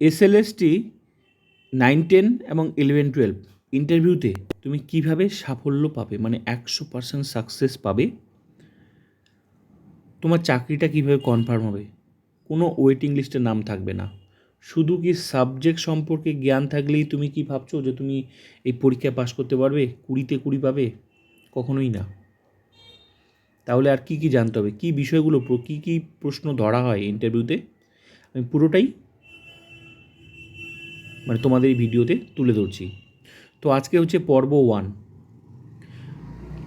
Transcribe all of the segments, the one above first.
SLST nine ten এবং eleven twelve ইন্টারভিউতে তুমি কীভাবে সাফল্য পাবে? মানে একশো পার্সেন্ট সাকসেস পাবে? তোমার চাকরিটা কীভাবে কনফার্ম হবে? কোনো ওয়েটিং লিস্টে নাম থাকবে না। শুধু কি সাবজেক্ট সম্পর্কে জ্ঞান থাকলেই তুমি কি ভাবছ যে তুমি এই পরীক্ষায় পাশ করতে পারবে? কুড়িতে কুড়ি পাবে? কখনোই না। তাহলে আর কি কি জানতে হবে? কী বিষয়গুলো, কী কী প্রশ্ন ধরা হয় ইন্টারভিউতে আমি পুরোটাই মানে তোমাদের এই ভিডিওতে তুলে ধরছি। তো আজকে হচ্ছে পর্ব ওয়ান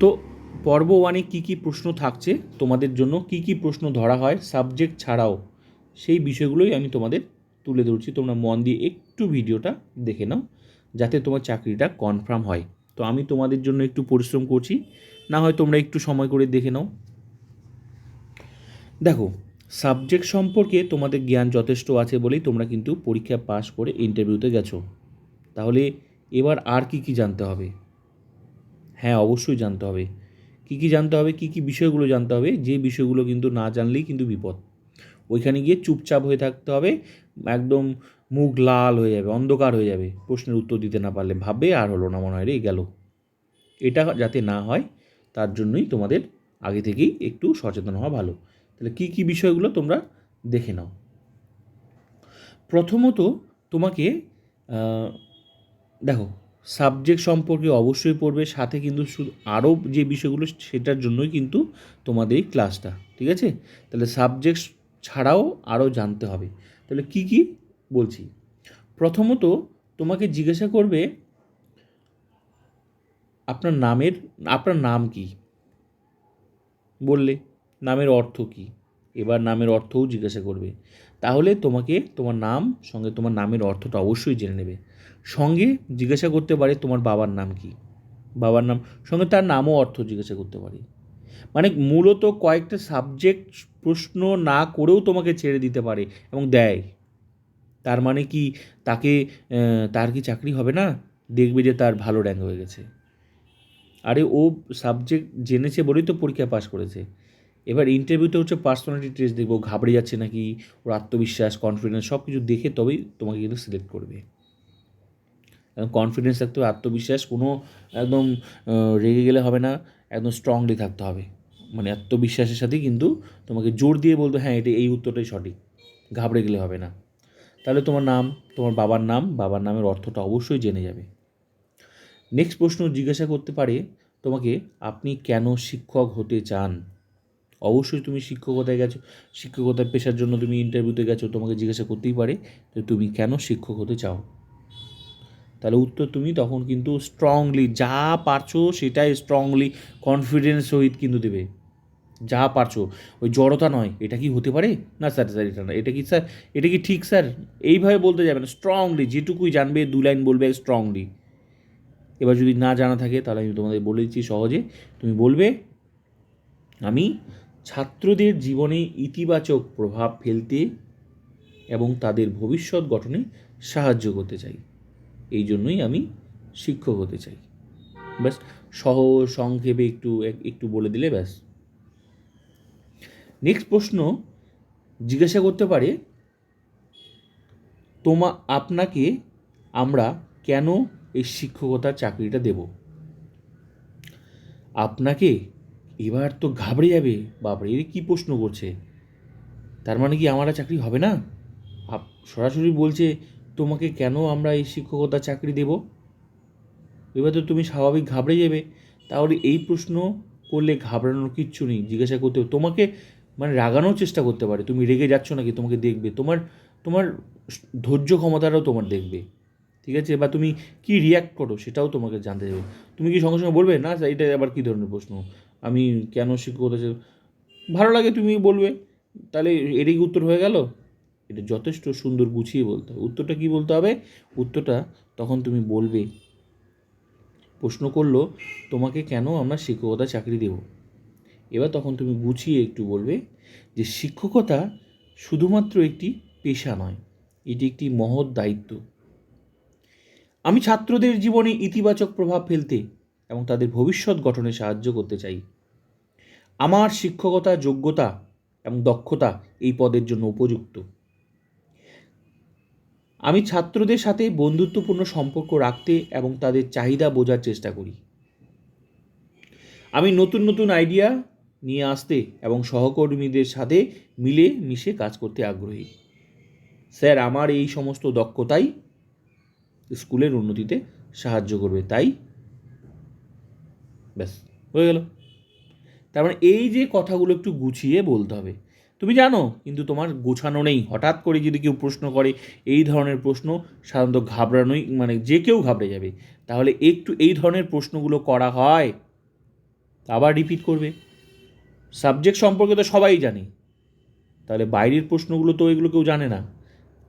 তো পর্ব ওয়ানে কী কী প্রশ্ন থাকছে তোমাদের জন্য, কী কী প্রশ্ন ধরা হয় সাবজেক্ট ছাড়াও, সেই বিষয়গুলোই আমি তোমাদের তুলে ধরছি। তোমরা মন দিয়ে একটু ভিডিওটা দেখে নাও, যাতে তোমার চাকরিটা কনফার্ম হয়। তো আমি তোমাদের জন্য একটু পরিশ্রম করছি, না হয় তোমরা একটু সময় করে দেখে নাও। দেখো সাবজেক্ট সম্পর্কে তোমাদের জ্ঞান যথেষ্ট আছে বলেই তোমরা কিন্তু পরীক্ষা পাস করে ইন্টারভিউতে গেছো। তাহলে এবার আর কি কি জানতে হবে? হ্যাঁ অবশ্যই জানতে হবে। কি কি জানতে হবে, কি কি বিষয়গুলো জানতে হবে, যে বিষয়গুলো কিন্তু না জানলেই কিন্তু বিপদ। ওইখানে গিয়ে চুপচাপ হয়ে থাকতে হবে, একদম মুখ লাল হয়ে যাবে, অন্ধকার হয়ে যাবে, প্রশ্নের উত্তর দিতে না পারলে ভাববে, আর হলো না, মনে হয় রে, গেল। এটা যাতে না হয়, তার জন্যই তোমাদের আগে থেকেই একটু সচেতন হওয়া ভালো। তাহলে কী কী বিষয়গুলো তোমরা দেখে নাও। প্রথমত তোমাকে দেখো সাবজেক্ট সম্পর্কে অবশ্যই পড়বে, সাথে কিন্তু শুধু আরও যে বিষয়গুলো সেটার জন্যই কিন্তু তোমাদের এই ক্লাসটা ঠিক আছে? তাহলে সাবজেক্ট ছাড়াও আরও জানতে হবে। তাহলে কি কি বলছি? প্রথমত তোমাকে জিজ্ঞাসা করবে, আপনার নামের, আপনার নাম কি? বললে। নামের অর্থ কি? এবার নামের অর্থও জিজ্ঞাসা করবে। তাহলে তোমাকে তোমার নাম, সঙ্গে তোমার নামের অর্থটা অবশ্যই জেনে নেবে। সঙ্গে জিজ্ঞাসা করতে পারে তোমার বাবার নাম কি? বাবার নাম, সঙ্গে তার নামও অর্থ জিজ্ঞাসা করতে পারে। মানে মূলত কয়েকটা সাবজেক্ট প্রশ্ন না করেও তোমাকে ছেড়ে দিতে পারে এবং দেয়। তার মানে কি? তাকে তার কি চাকরি হবে না? দেখবে যে তার ভালো র্যাঙ্ক হয়ে গেছে। আরে ও সাবজেক্ট জেনেছে বলেই তো পরীক্ষা পাশ করেছে। এবার ইন্টারভিউতে হচ্ছে পার্সোনালিটি টেস্ট দেখব, ঘাবড়ে যাচ্ছে নাকি, ওর আত্মবিশ্বাস কনফিডেন্স সব কিছু দেখে তবেই তোমাকে কিন্তু সিলেক্ট করবে। একদম কনফিডেন্স থাকতে হবে, আত্মবিশ্বাস কোনো একদম রেগে গেলে হবে না, একদম স্ট্রংলি থাকতে হবে। মানে আত্মবিশ্বাসের সাথেই কিন্তু তোমাকে জোর দিয়ে বলতে হ্যাঁ এটা, এই উত্তরটাই সঠিক, ঘাবড়ে গেলে হবে না। তাহলে তোমার নাম, তোমার বাবার নাম, বাবার নামের অর্থটা অবশ্যই জেনে যাবে। নেক্সট প্রশ্ন জিজ্ঞাসা করতে পারে তোমাকে, আপনি কেন শিক্ষক হতে চান? অবশ্যই তুমি শিক্ষকতায় গেছো। শিক্ষকতার পেশার জন্য তুমি ইন্টারভিউতে গেছো, তোমাকে জিজ্ঞাসা করতেই পারে যে তুমি কেন শিক্ষক হতে চাও। তাহলে উত্তর তুমি তখন কিন্তু স্ট্রংলি যা পারছ সেটাই স্ট্রংলি কনফিডেন্স সহিত কিন্তু দেবে। যা পারছ। ওই জড়তা নয়, এটা কি হতে পারে? না স্যার স্যার এটা না এটা কি স্যার এটা কি ঠিক স্যার এইভাবে বলতে যাবে না। স্ট্রংলি যেটুকুই জানবে, দু লাইন বলবে স্ট্রংলি এবার যদি না জানা থাকে, তাহলে আমি তোমাদের বলে দিচ্ছি সহজে। তুমি বলবে, আমি ছাত্রদের জীবনে ইতিবাচক প্রভাব ফেলতে এবং তাদের ভবিষ্যৎ গঠনে সাহায্য করতে চাই। এই জন্যই আমি শিক্ষক হতে চাই। ব্যাস, সহজ, সংক্ষেপে একটু এক- একটু বলে দিলে ব্যাস। নেক্সট প্রশ্ন জিজ্ঞাসা করতে পারে, তোমা, আপনাকে আমরা কেন এই শিক্ষকতার চাকরিটা দেব? আপনাকে এবার তো ঘাবড়ে যাবে। বাপরে এর কী প্রশ্ন করছে? তার মানে কি আমার চাকরি হবে না? সরাসরি বলছে, তোমাকে কেন আমরা এই শিক্ষকতার চাকরি দেব? এবার তো তুমি স্বাভাবিক ঘাবড়ে যাবে। তাহলে এই প্রশ্ন করলে ঘাবড়ানোর কিচ্ছু নেই। জিজ্ঞাসা করতে তোমাকে মানে রাগানোর চেষ্টা করতে পারে? তুমি রেগে যাচ্ছ নাকি? তোমাকে দেখবে। তোমার তোমার ধৈর্য ক্ষমতাটাও তোমার দেখবে। ঠিক আছে? বা তুমি কি রিয়াক্ট করো সেটাও তোমাকে জানতে দেবে। তুমি কি সঙ্গে সঙ্গে বলবে? না এটা আবার কী ধরনের প্রশ্ন? আমি কেন শিক্ষকতা চাই?" ভালো লাগে তুমি বলবে। তাহলে এটাই উত্তর হয়ে গেল? এটা যথেষ্ট সুন্দর গুছিয়ে বলতে হবে। উত্তরটা কি বলতে হবে? উত্তরটা তখন তুমি বলবে। প্রশ্ন করল, তোমাকে কেন আমরা শিক্ষকতা চাকরি দেব? এবার তখন তুমি গুছিয়ে একটু বলবে যে শিক্ষকতা শুধুমাত্র একটি পেশা নয়, এটি একটি মহৎ দায়িত্ব। আমি ছাত্রদের জীবনে ইতিবাচক প্রভাব ফেলতে এবং তাদের ভবিষ্যৎ গঠনে সাহায্য করতে চাই। আমার শিক্ষকতা, যোগ্যতা এবং দক্ষতা এই পদের জন্য উপযুক্ত। আমি ছাত্রদের সাথে বন্ধুত্বপূর্ণ সম্পর্ক রাখতে এবং তাদের চাহিদা বোঝার চেষ্টা করি। আমি নতুন নতুন আইডিয়া নিয়ে আসতে এবং সহকর্মীদের সাথে মিলে মিশে কাজ করতে আগ্রহী। স্যার, আমার এই সমস্ত দক্ষতাই স্কুলের উন্নতিতে সাহায্য করবে। তাই ব্যাস, হয়ে গেল। তার মানে এই যে কথাগুলো একটু গুছিয়ে বলতে হবে। তুমি জানো, কিন্তু তোমার গোছানো নেই। হঠাৎ করে যদি কেউ প্রশ্ন করে, এই ধরনের প্রশ্ন সাধারণত ঘাবড়ানোই মানে যে কেউ ঘাবড়ে যাবে। তাহলে একটু এই ধরনের প্রশ্নগুলো করা হয়, আবার রিপিট করবে। সাবজেক্ট সম্পর্কে তো সবাই জানে। তাহলে বাইরের প্রশ্নগুলো তো এগুলো কেউ জানে না।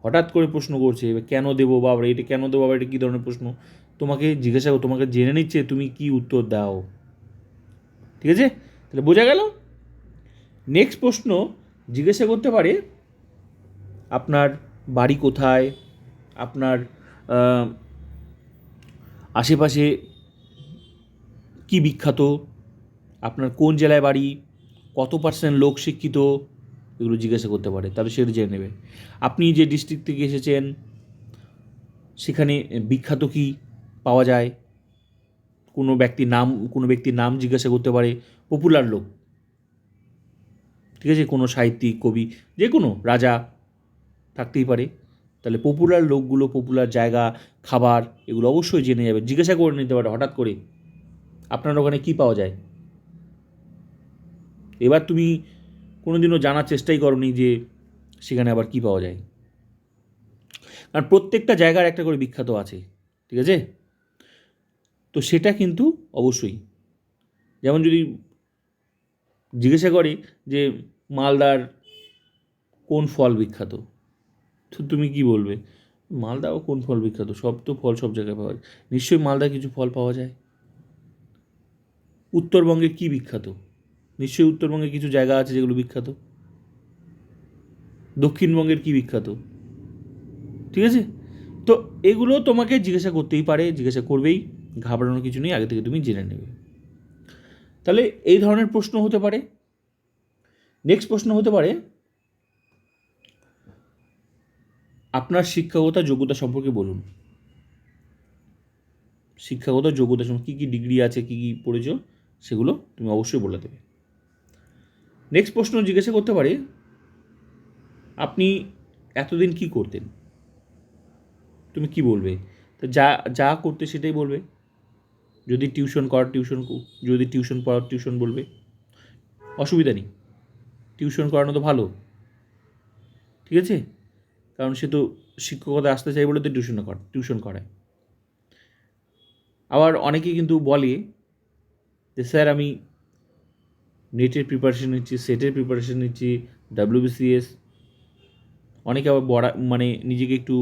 হঠাৎ করে প্রশ্ন করছে কেন দেবো বাবা এটা কেন দেবো বাবা এটা কী ধরনের প্রশ্ন? তোমাকে জিজ্ঞাসা তোমাকে জেনে নিচ্ছে, তুমি কি উত্তর দাও? ঠিক আছে? তাহলে বোঝা গেল? নেক্সট প্রশ্ন জিজ্ঞাসা করতে পারে, আপনার বাড়ি কোথায়? আপনার আশেপাশে কি বিখ্যাত? আপনার কোন জেলায় বাড়ি? কত পার্সেন্ট লোক শিক্ষিত? এগুলো জিজ্ঞাসা করতে পারে, তাহলে সেটা জেনে নেবে। আপনি যে ডিস্ট্রিক্ট থেকে এসেছেন, সেখানে বিখ্যাত কি পাওয়া যায়? কোনো ব্যক্তির নাম, কোনো ব্যক্তির নাম জিজ্ঞাসা করতে পারে পপুলার লোক। ঠিক আছে? কোনো সাহিত্যিক, কবি, যে কোনো রাজা থাকতেই পারে। তাহলে পপুলার লোকগুলো পপুলার জায়গা, খাবার, এগুলো অবশ্যই জেনে যাবে জিজ্ঞাসা করে নিতে পারে হঠাৎ করে। আপনার ওখানে কি পাওয়া যায়? এবার তুমি কোনোদিনও জানার চেষ্টাই করনি যে সেখানে আবার কি পাওয়া যায়। কারণ প্রত্যেকটা জায়গার একটা করে বিখ্যাত আছে। ঠিক আছে? তো সেটা কিন্তু অবশ্যই। যেমন যদি জিজ্ঞাসা করে যে মালদার কোন ফল বিখ্যাত? তো তুমি কি বলবে? মালদাও কোন ফল বিখ্যাত? সব তো ফল সব জায়গায় পাওয়া যায়। নিশ্চয়ই মালদা কিছু ফল পাওয়া যায়। উত্তরবঙ্গে কি বিখ্যাত? নিশ্চয়ই উত্তরবঙ্গে কিছু জায়গা আছে যেগুলো বিখ্যাত? দক্ষিণবঙ্গের কি বিখ্যাত? ঠিক আছে? তো এগুলো তোমাকে জিজ্ঞাসা করতেই পারে, জিজ্ঞাসা করবেই। ঘাবড়ানোর কিছু নেই, আগে থেকে তুমি জেনে নেবে। তাহলে এই ধরনের প্রশ্ন হতে পারে। নেক্সট প্রশ্ন হতে পারে, আপনার শিক্ষাগত, যোগ্যতা সম্পর্কে বলুন। শিক্ষাগত, যোগ্যতা সম্পর্কে কী কী ডিগ্রি আছে, কী কী পড়েছো, সেগুলো তুমি অবশ্যই বলে দেবে। নেক্সট প্রশ্ন জিজ্ঞাসা করতে পারে, আপনি এতদিন কি করতেন? তুমি কি বলবে? তো যা যা করতে সেটাই বলবে। যদি টিউশন কর, টিউশন যদি টিউশন পড়ার টিউশন বলবে। অসুবিধা নেই। টিউশন করানো তো ভালো। ঠিক আছে? কারণ সে তো শিক্ষকতা আসতে চাই বলে তো টিউশন কর, টিউশন করায়। আবার অনেকে কিন্তু বলে যে, স্যার, আমি নেটের প্রিপারেশন নিচ্ছি, সেটের প্রিপারেশন নিচ্ছি ডাব্লিউবিসিএস অনেকে আবার বড়া মানে নিজেকে একটু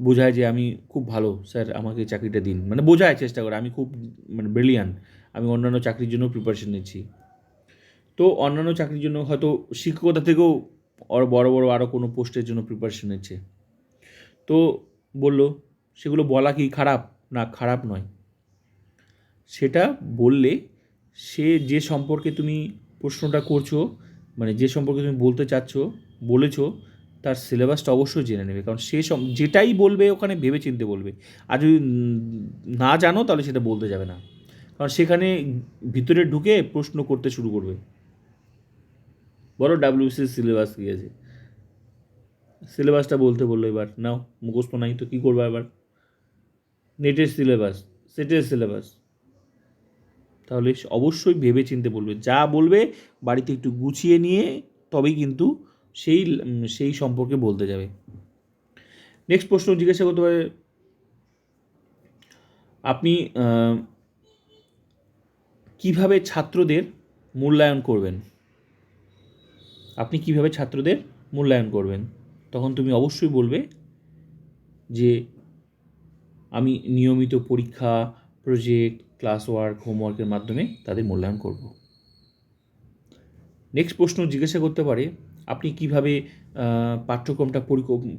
বোঝায় যে আমি খুব ভালো, স্যার আমাকে চাকরিটা দিন। মানে বোঝায় চেষ্টা করে, আমি খুব মানে ব্রিলিয়ান আমি অন্যান্য চাকরির জন্য প্রিপারেশন নিচ্ছি। তো অন্যান্য চাকরির জন্য হয়তো শিক্ষকতা থেকেও আরও বড় বড় আরও কোনো পোস্টের জন্য প্রিপারেশন নিচ্ছে। তো বলল, সেগুলো বলা কি খারাপ? না, খারাপ নয়। সেটা বললে সে যে সম্পর্কে তুমি প্রশ্নটা করছ মানে যে সম্পর্কে তুমি বলতে চাচ্ছ, বলেছ তার সিলেবাসটা অবশ্যই জেনে নেবে। কারণ সে সম যেটাই বলবে ওখানে ভেবে চিনতে বলবে। আর যদি না জানো, তাহলে সেটা বলতে যাবে না। কারণ সেখানে ভিতরে ঢুকে প্রশ্ন করতে শুরু করবে। বলো ডাব্লিউসি সিলেবাস কী আছে? সিলেবাসটা বলতে বলল এবার। নাও, মুখস্থ নাই তো, কী করবে এবার? নেটের সিলেবাস সেটের সিলেবাস তাহলে অবশ্যই ভেবে চিনতে বলবে। যা বলবে বাড়িতে একটু গুছিয়ে নিয়ে, তবেই কিন্তু সেই সেই সম্পর্কে বলতে যাবে। নেক্সট প্রশ্ন জিজ্ঞাসা করতে পারে, আপনি কীভাবে ছাত্রদের মূল্যায়ন করবেন? আপনি কীভাবে ছাত্রদের মূল্যায়ন করবেন? তখন তুমি অবশ্যই বলবে যে, আমি নিয়মিত পরীক্ষা প্রজেক্ট ক্লাস ওয়ার্ক হোমওয়ার্কের মাধ্যমে তাদের মূল্যায়ন করব। নেক্সট প্রশ্ন জিজ্ঞাসা করতে পারে আপনি কীভাবে পাঠ্যক্রমটা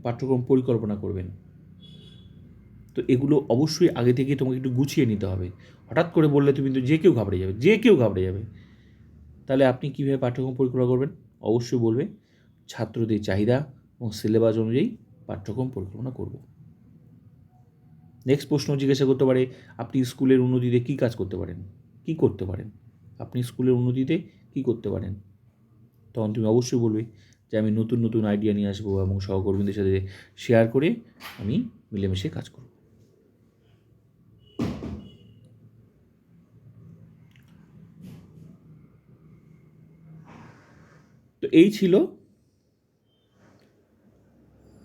পাঠ্যক্রম পরিকল্পনা করবেন? তো এগুলো অবশ্যই আগে থেকে তোমাকে একটু গুছিয়ে নিতে হবে। হঠাৎ করে বললে তুমি কিন্তু যে কেউ ঘাবড়ে যাবে, যে কেউ ঘাবড়ে যাবে। তাহলে আপনি কীভাবে পাঠ্যক্রম পরিকল্পনা করবেন? অবশ্যই বলবে, ছাত্রদের চাহিদা এবং সিলেবাস অনুযায়ী পাঠ্যক্রম পরিকল্পনা করব। নেক্সট প্রশ্ন জিজ্ঞাসা করতে পারে, আপনি স্কুলের উন্নতিতে কী কাজ করতে পারেন? কী করতে পারেন? আপনি স্কুলের উন্নতিতে কী করতে পারেন? তখন তুমি অবশ্যই বলবে যে আমি নতুন নতুন আইডিয়া নিয়ে আসব এবং সহকর্মীদের সাথে শেয়ার করে আমি মিলেমিশে কাজ করব। তো এই ছিল।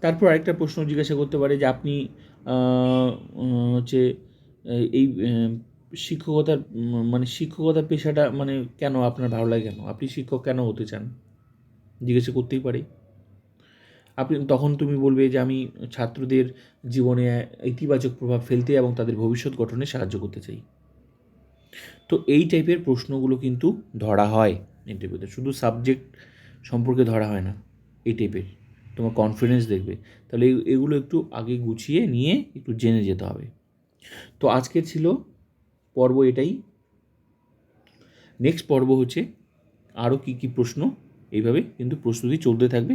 তারপর আরেকটা প্রশ্ন জিজ্ঞাসা করতে পারে যে আপনি হচ্ছে এই শিক্ষকতার মানে শিক্ষকতার পেশাটা মানে কেন আপনার ভালো লাগে কেন? আপনি শিক্ষক কেন হতে চান? জিজ্ঞাসা করতেই পারি। আপনি, তখন তুমি বলবে যে আমি ছাত্রদের জীবনে ইতিবাচক প্রভাব ফেলতে এবং তাদের ভবিষ্যৎ গঠনে সাহায্য করতে চাই। তো এই টাইপের প্রশ্নগুলো কিন্তু ধরা হয় ইন্টারভিউতে শুধু সাবজেক্ট সম্পর্কে ধরা হয় না, এই টাইপের তোমার কনফিডেন্স দেখবে। তাহলে এগুলো একটু আগে গুছিয়ে নিয়ে একটু জেনে যেতে হবে। তো আজকে ছিল পর্ব এটাই। নেক্সট পর্ব হচ্ছে আরও কী কী প্রশ্ন? এইভাবে কিন্তু প্রস্তুতি চলতে থাকবে।